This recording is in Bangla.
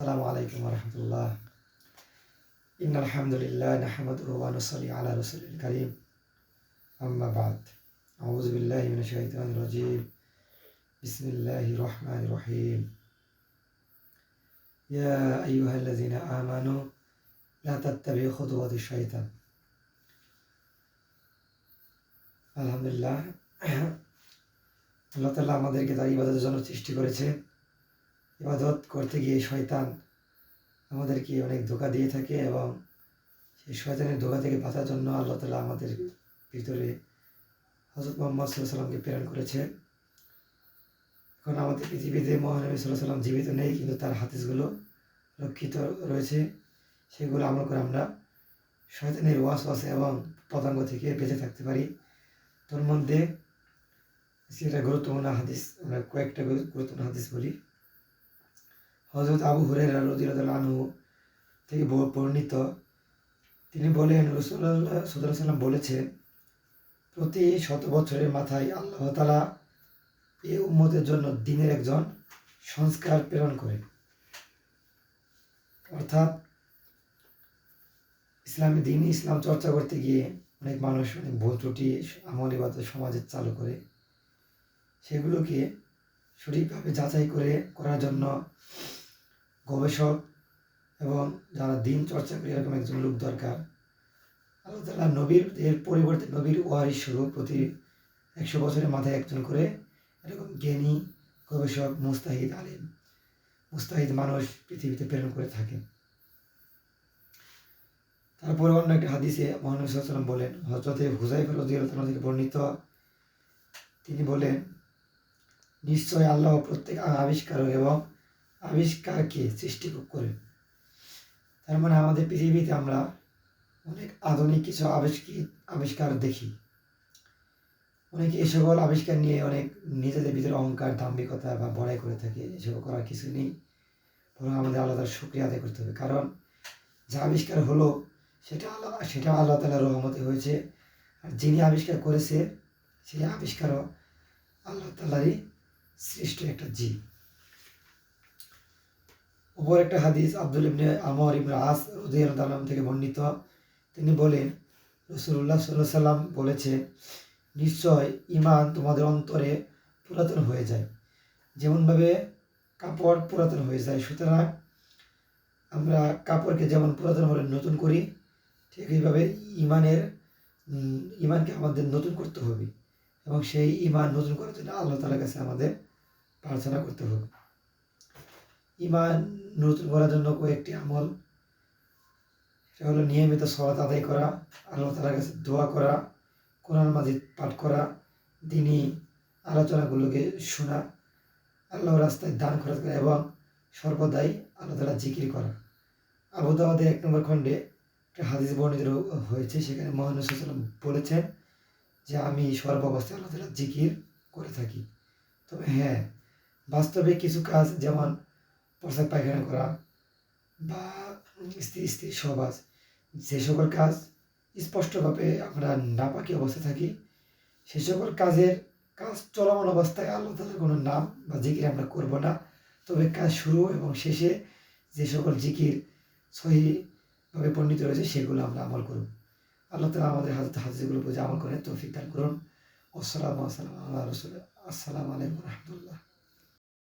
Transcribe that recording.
السلام عليكم ورحمة الله إن الحمد لله نحمده ونصلي على رسول الكريم أما بعد أعوذ بالله من الشيطان الرجيم بسم الله الرحمن الرحيم يا أيها الذين آمنوا لا تتبعوا خطوات الشيطان আলহামদুলিল্লাহ আল্লাহ তাল্লাহ আমাদেরকে তার ইবাদতের জন্য সৃষ্টি করেছে ইবাদত করতে গিয়ে শয়তান আমাদেরকে অনেক ধোকা দিয়ে থাকে এবং সেই শয়তানের ধোকা থেকে বাঁচার জন্য আল্লাহ তালা আমাদের ভিতরে হজরত মোহাম্মদ সাল্লাহ সাল্লামকে প্রেরণ করেছে। এখন আমাদের পৃথিবীতে মহানবী সাল্লাহ সাল্লাম জীবিত নেই, কিন্তু তার হাতিসগুলো রক্ষিত রয়েছে। সেগুলো আমল করে আমরা শয়তানের ওয়াস ওয়াস এবং পতঙ্গ থেকে বেঁচে থাকতে পারি। তোর মধ্যে সেটা গুরুত্বপূর্ণ হাদিস, আমরা কয়েকটা গুরুত্বপূর্ণ হাদিস বলি। হজরত আবু হুরের রদিরদুল আনহু থেকে বর্ণিত। তিনি বলেন রসুল্লাহ সাল্লাম বলেছেন, প্রতি শত বছরের মাথায় আল্লাহ তালা এ উম্মতের জন্য দিনের একজন সংস্কার প্রেরণ করে অর্থাৎ ইসলামী দিন ইসলাম চর্চা করতে গিয়ে অনেক মানুষ অনেক ভুল ত্রুটি, আমল ইবাদত সমাজে চালু করে। সেগুলোকে সঠিকভাবে যাচাই করে, করার জন্য গবেষক এবং যারা দিন চর্চা করে এরকম একজন লোক দরকার, আল্লাহ তালা নবীর, এর পরিবর্তে নবীর ওয়ারিস স্বরূপ প্রতি একশো বছরের মাথায় একজন করে এরকম জ্ঞানী গবেষক মুস্তাহিদ আলিম, মুস্তাহিদ মানুষ পৃথিবীতে প্রেরণ করে থাকে। তারপরে অন্য একটা হাদিসে মহানবী সাল্লাম বলেন হজরতে হুজাইফর রদিয়াল্লাহ থেকে বর্ণিত, তিনি বলেন, নিশ্চয় আল্লাহ প্রত্যেক আবিষ্কারক এবং আবিষ্কারকে সৃষ্টি করে। তার মানে আমাদের পৃথিবীতে আমরা অনেক আধুনিক কিছু আবিষ্কৃত আবিষ্কার দেখি। অনেকে এ সকল আবিষ্কার নিয়ে অনেক নিজেদের ভিতরে অহংকার, দাম্ভিকতা বা বড়াই করে থাকে। এসব করার কিছু নেই। বরং আমাদের আলাদা শুক্রিয়া আদায় করতে হবে। কারণ যা আবিষ্কার হলো, সেটা আল্লাহ সেটা আল্লাহ তালার রহমতে হয়েছে। আর যিনি আবিষ্কার করেছে, সেই আবিষ্কারও আল্লাহ তালারই সৃষ্ট একটা জীব। ওপর একটা হাদিস, আব্দুল ইবনে আমর ইবনে আস রুদিয়াল থেকে বর্ণিত। তিনি বলেন রসুল্লাহ সাল্লাহ সাল্লাম বলেছে, নিশ্চয় ইমান তোমাদের অন্তরে পুরাতন হয়ে যায়। যেমনভাবে কাপড় পুরাতন হয়ে যায়, সুতরাং আমরা কাপড়কে যেমন পুরাতন হলে নতুন করি, ঠিক এইভাবে ইমানের ইমানকে আমাদের নতুন করতে হবে এবং সেই ইমান নতুন করার জন্য আল্লাহ তালার কাছে আমাদের প্রার্থনা করতে হবে। ইমান নতুন করার জন্য কয়েকটি আমল। সেটা হলো নিয়মিত সলাত আদায় করা, আল্লাহ তালার কাছে দোয়া করা, কোরআন মাজিদ পাঠ করা দিনই আলোচনাগুলোকে শোনা, আল্লাহ রাস্তায় দান খরচ করা এবং সর্বদাই আল্লাহ তালা জিকির করা। আবু দাওয়াদের এক নম্বর খণ্ডে একটা হাদিস বর্ণিত হয়েছে, সেখানে মহানুস বলেছেন যে, আমি সর্বাবস্থায় আল্লাহ তালা জিকির করে থাকি। তবে হ্যাঁ বাস্তবে কিছু কাজ যেমন প্রসাদ পায়খানা করা? বা স্ত্রী স্ত্রী সহবাস, যে সকল কাজ স্পষ্টভাবে আমরা নাপাকি অবস্থায় থাকি, সে সকল কাজের কাজ চলমান অবস্থায় আল্লাহ তালার কোনো নাম বা জিকির আমরা করব না। তবে কাজ শুরু এবং শেষে যে সকল জিকির সহিভাবে পণ্ডিত রয়েছে, সেগুলো আমরা আমল করব। আল্লাহ তালা আমাদের হাজত হাজিগুলোর প্রতি আমল করে তৌফিক দান করুন। আসসালামু আসসালাম আল্লাহ রসুল আসসালামু আলাইকুম রহমতুল্লাহ।